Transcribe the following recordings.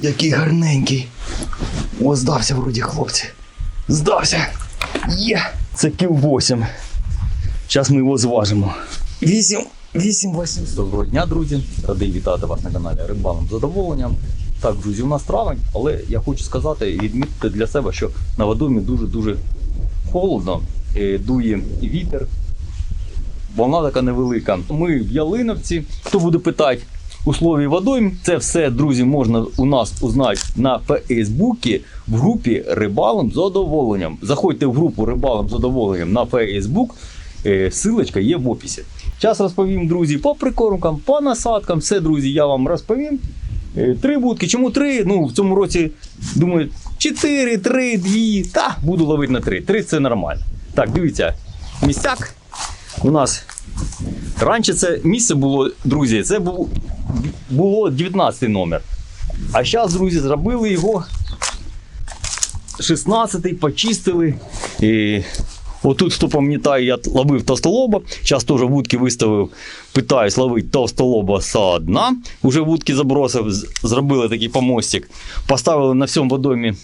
Який гарненький. О, здався вроді, хлопці. Здався. Є. Це кіл 8. Зараз ми його зважимо. 8, 8, 8. Доброго дня, друзі. Радий вітати вас на каналі Рибалом задоволенням. Так, друзі, у нас травень, але я хочу сказати і відмітити для себе, що на водомі дуже-дуже холодно, е, дує вітер, волна така невелика. Ми в Ялиновці. Хто буде питати у слові водойм, це все, друзі, можна у нас узнати на Фейсбуці в групі Рибалом з задоволенням. Заходьте в групу Рибалом з задоволенням на Фейсбук. Е, Силочка є в описі. Зараз розповім, друзі, по прикормкам, по насадкам. Все, друзі, я вам розповім. Е, Три будки. Чому три? Ну, в цьому році, думаю, чотири, три, дві. Та, буду ловити на три. Три це нормально. Так, дивіться, місцяк у нас. Раніше це місце було, друзі, це був, було 19 номер. А зараз, друзі, зробили його 16-й, почистили. І отут, хто пам'ятає, я ловив товстолоба. Зараз теж вудки виставив, питаюсь ловити товстолоба со дна. Уже вудки забросив, зробили такий помостик. Поставили на всьому водомі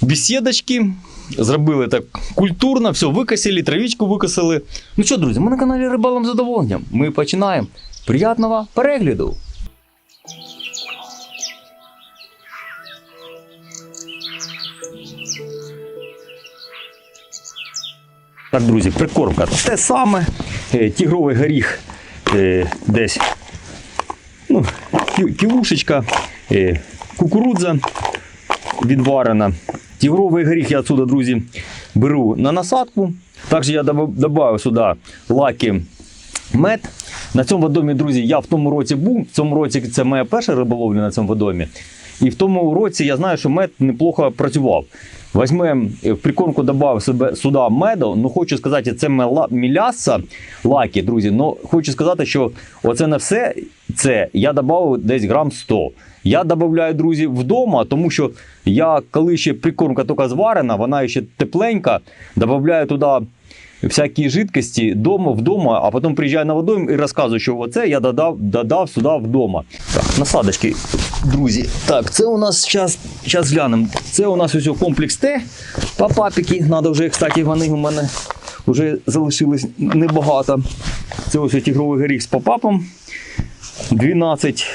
бесідочки. Зробили так культурно, все викосили, травичку викосили. Ну що, друзі, ми на каналі Рибалом задоволенням. Ми починаємо. Приятного перегляду! Так, друзі, прикормка. Те саме. Е, Тігровий горіх е, десь. Ну, кі- кілушечка, е, кукурудза відварена. Тігровий горіх я отсюда, друзі, беру на насадку. Також я додав сюди лаки мед. На цьому водомі, друзі, я в тому році був. В цьому році це моя перша риболовля на цьому водомі. І в тому році я знаю, що мед неплохо працював. Візьмемо е, в прикормку додав себе сюди меду. Ну хочу сказати, це міляса лаки, друзі. Ну хочу сказати, що оце на все це я додав десь грам 100. Я додаю, друзі, вдома, тому що я, коли ще прикормка тільки зварена, вона ще тепленька, додаю туди всякі жидкості вдома, вдома, а потім приїжджаю на водойм і розказую, що оце я додав, додав сюди вдома. Так, насадочки, друзі. Так, це у нас зараз, зараз глянемо. Це у нас ось комплекс Т. Папапіки. Треба вже, кстати, вони у мене вже залишилось небагато. Це ось тігровий горіх з попапом. 12.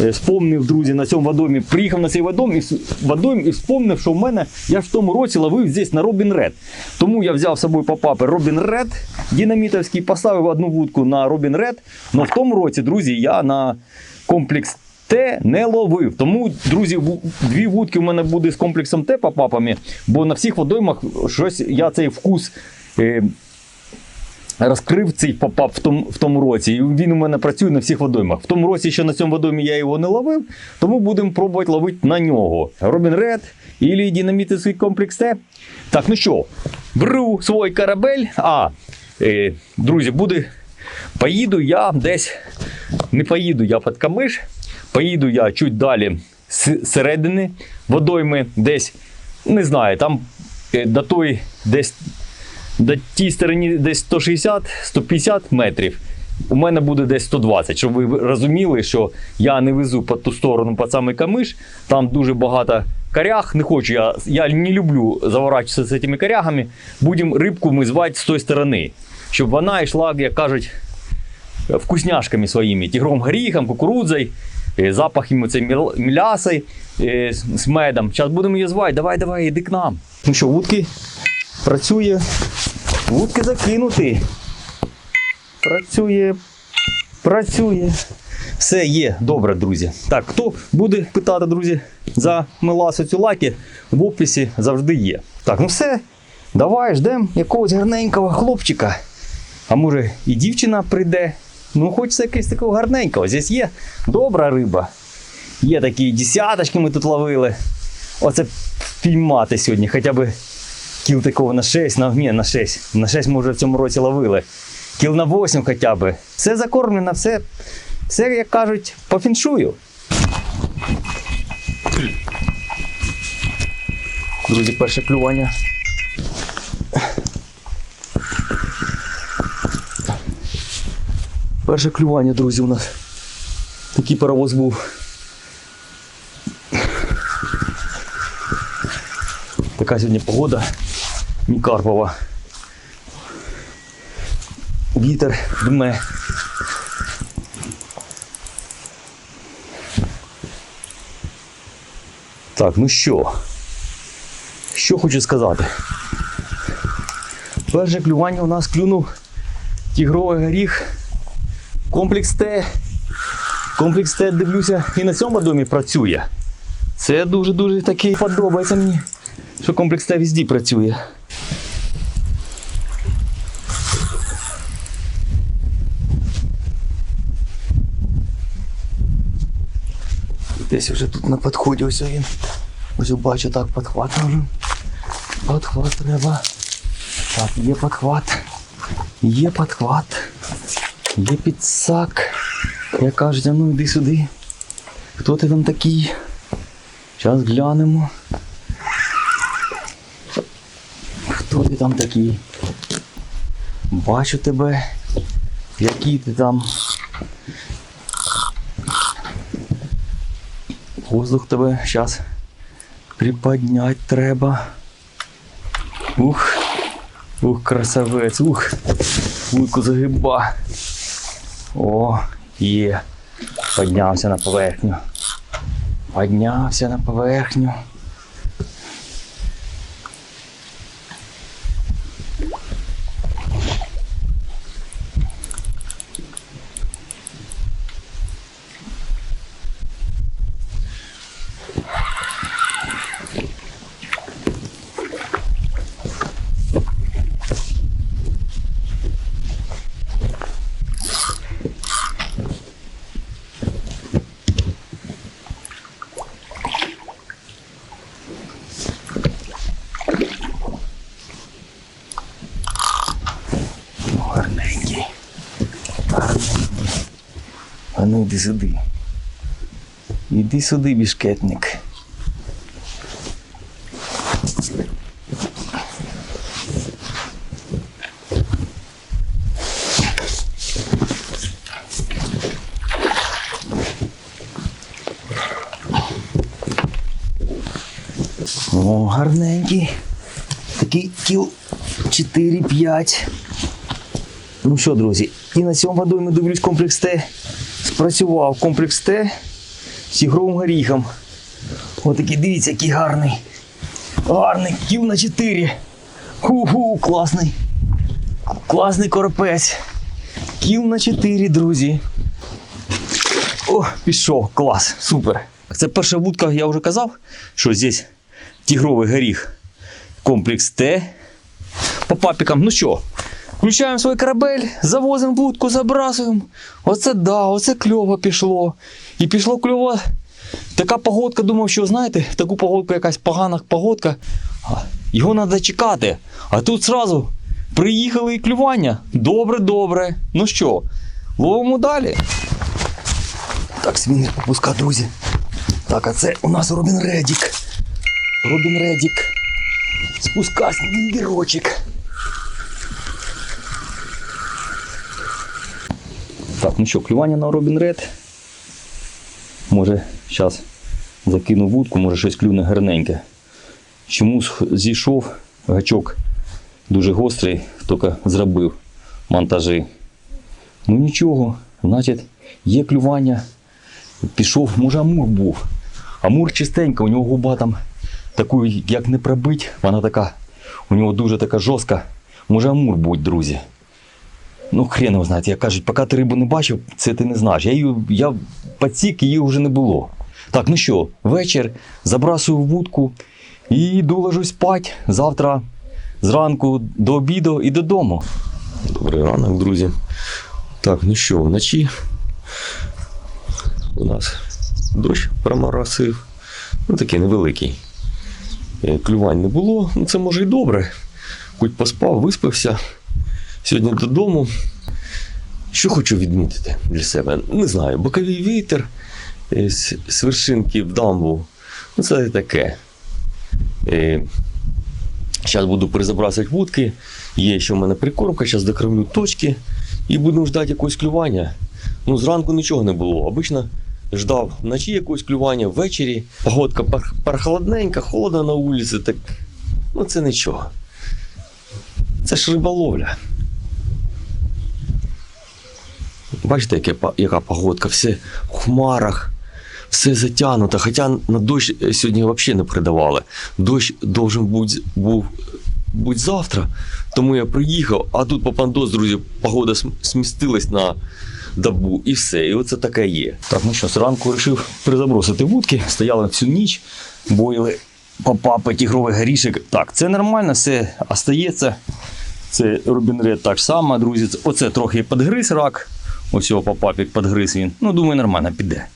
Е, Спомнив, друзі, на цьому водомі. Приїхав на цей водом і, водойм і вспомнив, що в мене я ж в тому році ловив здесь на Робін Ред. Тому я взяв з собою попапи Робін Ред динамітовський, поставив одну вудку на Робін Ред. Але в тому році, друзі, я на комплекс Т не ловив. Тому, друзі, дві вудки в мене буде з комплексом Т попапами, бо на всіх водоймах щось я цей вкус. Розкрив цей попап в тому, в тому році. І він у мене працює на всіх водоймах. В тому році, що на цьому водоймі я його не ловив, тому будемо пробувати ловити на нього. Робін Ред і динамітовський комплекс Т. Так, ну що, беру свій корабель. А, е, друзі, буде. Поїду я десь. Не поїду я під камиш, поїду я чуть далі з середини водойми, десь, не знаю, там е, до той десь до тій стороні десь 160-150 метрів. У мене буде десь 120, щоб ви розуміли, що я не везу по ту сторону по самий камиш. Там дуже багато коряг. Не хочу я. Я не люблю заворачуватися з цими корягами. Будемо рибку ми звати з тої сторони, щоб вона йшла, як кажуть, вкусняшками своїми, тігровим горіхом, кукурудзою, е, запахами міляси е, з медом. Зараз будемо її звати. Давай, давай, іди к нам. Ну що, вудки працює. Вудки закинути. Працює. Працює. Все є добре, друзі. Так, хто буде питати, друзі, за меласу лаки, в описі завжди є. Так, ну все. Давай ждемо якогось гарненького хлопчика. А може і дівчина прийде. Ну, хочеться якогось такого гарненького. Здесь є добра риба. Є такі десяточки ми тут ловили. Оце піймати сьогодні, хоча б кіл такого на 6, на, ні, на 6. На 6 ми вже в цьому році ловили. Кіл на 8 хоча б. Все закормлено, все, все, як кажуть, по фіншую. Друзі, перше клювання. Перше клювання, друзі, у нас. Такий паровоз був. Така сьогодні погода. Мікарпова. Вітер дме. Так, ну що? Що хочу сказати? Перше клювання у нас клюнув тігровий горіх. Комплекс Т. Комплекс Т, дивлюся, і на цьому домі працює. Це дуже-дуже такий подобається мені, що комплекс Т везде працює. Десь вже тут на підході ось він. Ось бачу так підхват може. Підхват треба. Так, є підхват. Є підхват. Є підсак. Як кажуть, а ну йди сюди. Хто ти там такий? Зараз глянемо. Хто ти там такий? Бачу тебе. Який ти там. Воздух тебе зараз приподнять треба. Ух, ух, красавець, ух, вуйку загиба. О, є. Піднявся на поверхню. Піднявся на поверхню. Гарненький. Гарненький. А ну йди сюди. Іди сюди, бішкетник. О, гарненький. Такий кіл 4-5. Ну що, друзі, і на цьому году ми дивлюсь комплекс Т. Спрацював комплекс Т з ігровим горіхом. Отакий, дивіться, який гарний. Гарний, кіл на 4. Ху-ху, класний. Класний коропець. Кіл на 4, друзі. О, пішов, клас, супер. Це перша вудка, я вже казав, що здесь тігровий горіх. Комплекс Т. По папікам, ну що, Включаємо свій корабель, завозимо вудку, забрасуємо. Оце да, оце кльово пішло. І пішло кльово. Така погодка, думав, що знаєте, таку погодку якась погана погодка. Його треба чекати. А тут зразу приїхали і клювання. Добре, добре. Ну що, ловимо далі. Так, свінер попуска, друзі. Так, а це у нас Робін Редік. Робін Редік. Спускайся, вірочок. Так, ну що, клювання на Робін Ред. Може, зараз закину вудку, може щось клюне гарненьке. Чому зійшов гачок дуже гострий, тільки зробив монтажі. Ну нічого, значить, є клювання. Пішов, може, амур був. Амур чистенька, у нього губа там таку, як не пробить, вона така, у нього дуже така жорстка. Може, амур будь, друзі. Ну, хрен його знаєте, як кажуть, поки ти рибу не бачив, це ти не знаєш. Я її, я підсік, її вже не було. Так, ну що, вечір, забрасую вудку і йду ложусь спать. Завтра зранку до обіду і додому. Добрий ранок, друзі. Так, ну що, вночі у нас дощ проморосив. Ну, такий невеликий. Е, Клювань не було, ну це може і добре. Хоч поспав, виспався. Сьогодні додому. Що хочу відмітити для себе? Не знаю, боковий вітер е, з, вершинки в дамбу. Ну, це таке. Зараз буду перезабрасувати вудки. Є ще в мене прикормка, зараз докормлю точки і будемо ждати якогось клювання. Ну, зранку нічого не було. Обично ждав вночі якогось клювання, ввечері. Погодка прохладненька, холодно на вулиці, так ну це нічого. Це ж риболовля. Бачите, яке, па- яка погодка, все в хмарах, все затягнуто. Хоча на дощ сьогодні взагалі не передавали. Дощ должен бути, був бути завтра, тому я приїхав, а тут попандос, друзі, погода см- смістилась на добу і все. І оце таке є. Так, ну що, зранку вирішив призабросити вудки, стояли всю ніч, боїли попапи, тігровий горішок. Так, це нормально, все остається. Це Рубін Ред так само, друзі. Оце трохи підгриз рак. Ось його попапік підгриз він. Ну, думаю, нормально піде.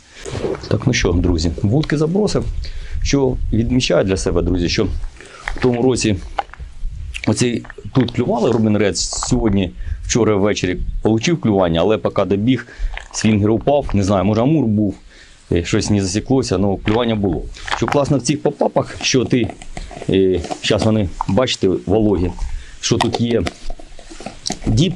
Так, ну що, друзі, вудки забросив. Що відмічаю для себе, друзі, що в тому році Оцей тут клювали Рубін Ред сьогодні, вчора ввечері отримав клювання, але поки добіг, свінгер упав. Не знаю, може амур був, е, щось не засіклося, але клювання було. Що класно в цих попапах, що ти, зараз вони, бачите, вологі, що тут є діп,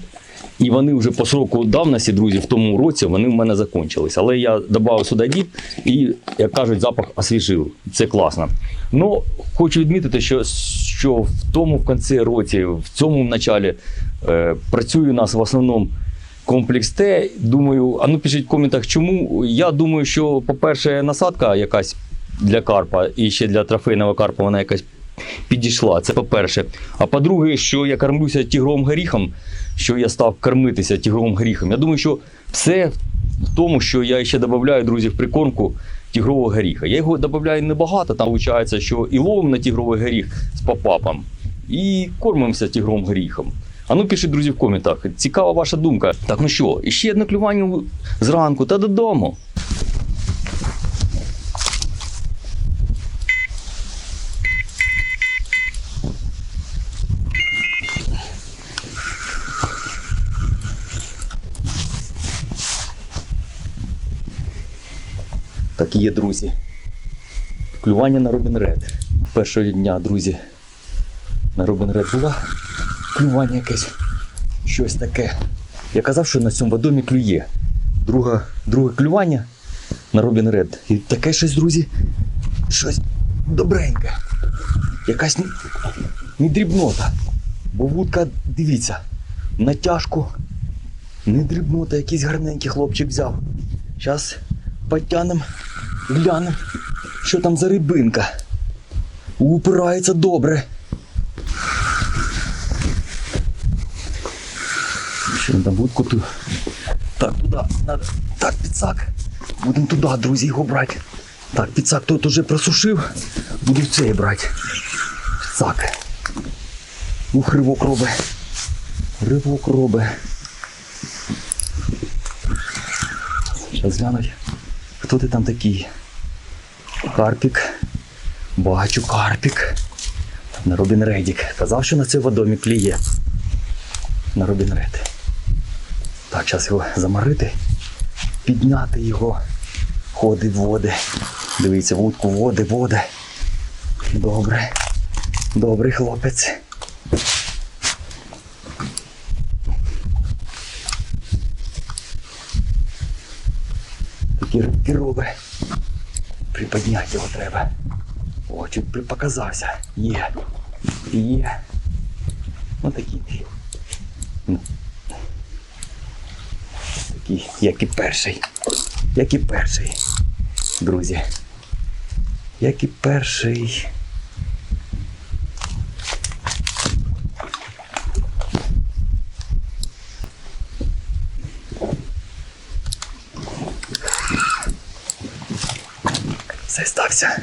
і вони вже по сроку давності, друзі, в тому році вони в мене закінчились. Але я додав сюди діп і, як кажуть, запах освіжив. Це класно. Ну, хочу відмітити, що, що в тому в кінці році, в цьому началі е, працює у нас в основному комплекс Т. Думаю, а ну пишіть в коментах, чому. Я думаю, що, по-перше, насадка якась для карпа і ще для трофейного карпа вона якась підійшла. Це по-перше. А по-друге, що я кормлюся тігровим горіхом, що я став кормитися тігровим горіхом. Я думаю, що все в тому, що я ще додаю, друзі, в прикормку тігрового горіха. Я його додаю небагато, там виходить, що і ловимо на тігровий горіх з попапом, і кормимося тігровим горіхом. А ну пишіть, друзі, в коментах. Цікава ваша думка. Так, ну що, ще одне клювання зранку та додому. Так і є, друзі. Клювання на Робін Ред. Першого дня, друзі, на Робін Ред була клювання якесь. Щось таке. Я казав, що на цьому водомі клює. Друга, друге клювання на Робін Ред. І таке щось, друзі, щось добреньке. Якась не, не дрібнота. Бо вудка, дивіться, натяжку. Не дрібнота, якийсь гарненький хлопчик взяв. Зараз потянем, глянем, що там за рибинка. Упирається добре. Ще на будку ту. Так, туди, надо. Так, підсак. Будемо туди, друзі, його брати. Так, підсак тут уже просушив. Буду цей брати. Підсак. Ух, ривок робить. Ривок робить. Зараз глянуть. Хто ти там такий? Карпік. Бачу карпік. На Робін Редік. Казав, що на цей водомі кліє. На Робін Ред. Так, зараз його замарити, підняти його. Ходи, води. Дивіться, вудку води, води. Добре. Добрий хлопець. Рибки робить. Приподняти його треба. О, чуть припоказався. Є. Є. Ось такий ти. Ну. Такий, як і перший. Як і перший. Друзі. Як і перший. Все здався.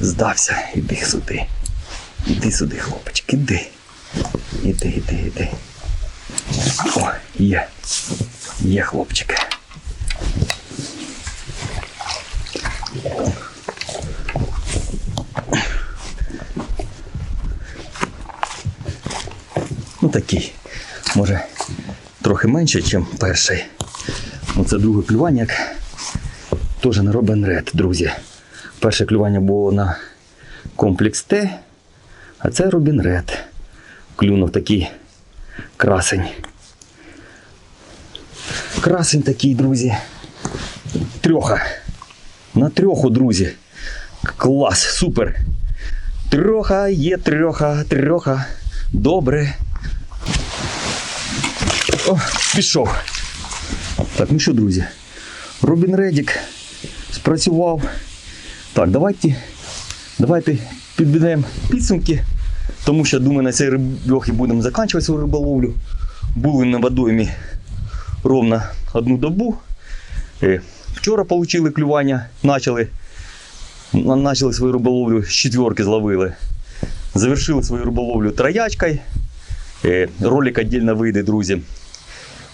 Здався. Іди сюди. Іди сюди, хлопчик, іди. Іди, іди, іди. О, є. Є хлопчик. Ну такий. Може трохи менше, ніж перший. Ну, це друге клювання, як теж на Робен Ред, друзі. Перше клювання було на комплекс Т, а це Робін Ред. Клюнув такий красень. Красень такий, друзі. Трьоха. На трьоху, друзі. Клас, супер. Трьоха є трьоха, трьоха. Добре. О, пішов. Так, ну що, друзі? Робін Редік спрацював. Так, давайте, давайте підбудемо підсумки, тому що думаю, на цей рибьох і будемо закінчувати свою риболовлю. Були на водоймі ровно одну добу. Е, Вчора отримали клювання, почали, на- почали свою риболовлю з четверки зловили. Завершили свою риболовлю троячкою. Е, Ролик віддільно вийде, друзі.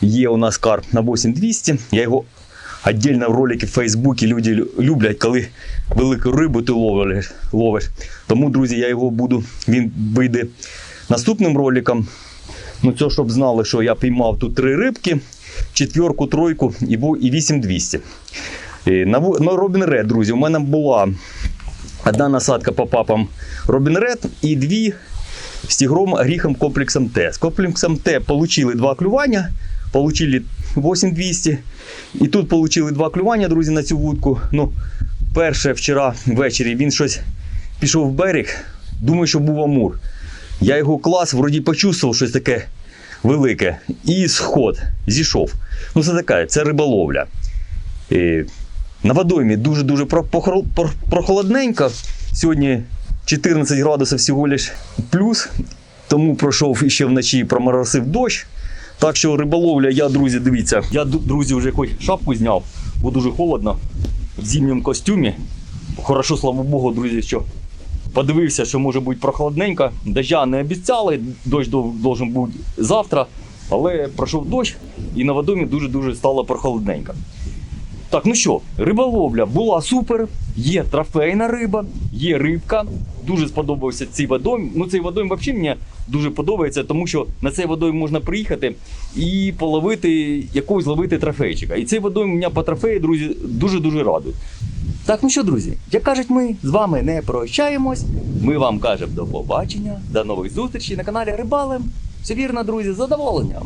Є у нас карп на 8200. Я його віддільно в ролики в Фейсбуці люди люблять, коли велику рибу ти ловиш. Тому, друзі, я його буду. Він вийде наступним роликом. Ну, це щоб знали, що я піймав тут три рибки, четверку, тройку і бу- і 8200. Е, на Робін Ред, друзі, у мене була одна насадка по папам Робін Ред і дві з тігром гріхом комплексом Т. З комплексом Т отримали два клювання, отримали 8200. І тут отримали два клювання, друзі, на цю вудку. Ну, перше вчора ввечері він щось пішов в берег. Думаю, що був амур. Я його клас, вроді почувствував щось таке велике. І сход зійшов. Ну, це таке, це риболовля. Е, на водоймі дуже-дуже про- прохолодненько. Сьогодні 14 градусів всього лиш плюс. Тому пройшов ще вночі проморосив дощ. Так що риболовля, я, друзі, дивіться, я, друзі, вже хоч шапку зняв, бо дуже холодно в зимньому костюмі. Хорошо, слава Богу, друзі, що подивився, що може бути прохладненько. Дождя не обіцяли, дощ должен бути завтра, але пройшов дощ і на водомі дуже-дуже стало прохолодненько. Так, ну що, риболовля була супер, є трофейна риба, є рибка. Дуже сподобався цей водойм. Ну, цей водойм взагалі мені дуже подобається, тому що на цей водойм можна приїхати і половити якогось ловити трофейчика. І цей водойм мене по трофеї, друзі, дуже-дуже радують. Так, ну що, друзі, як кажуть, ми з вами не прощаємось. Ми вам кажемо до побачення, до нових зустрічей на каналі Рибалем. Все вірно, друзі, з задоволенням.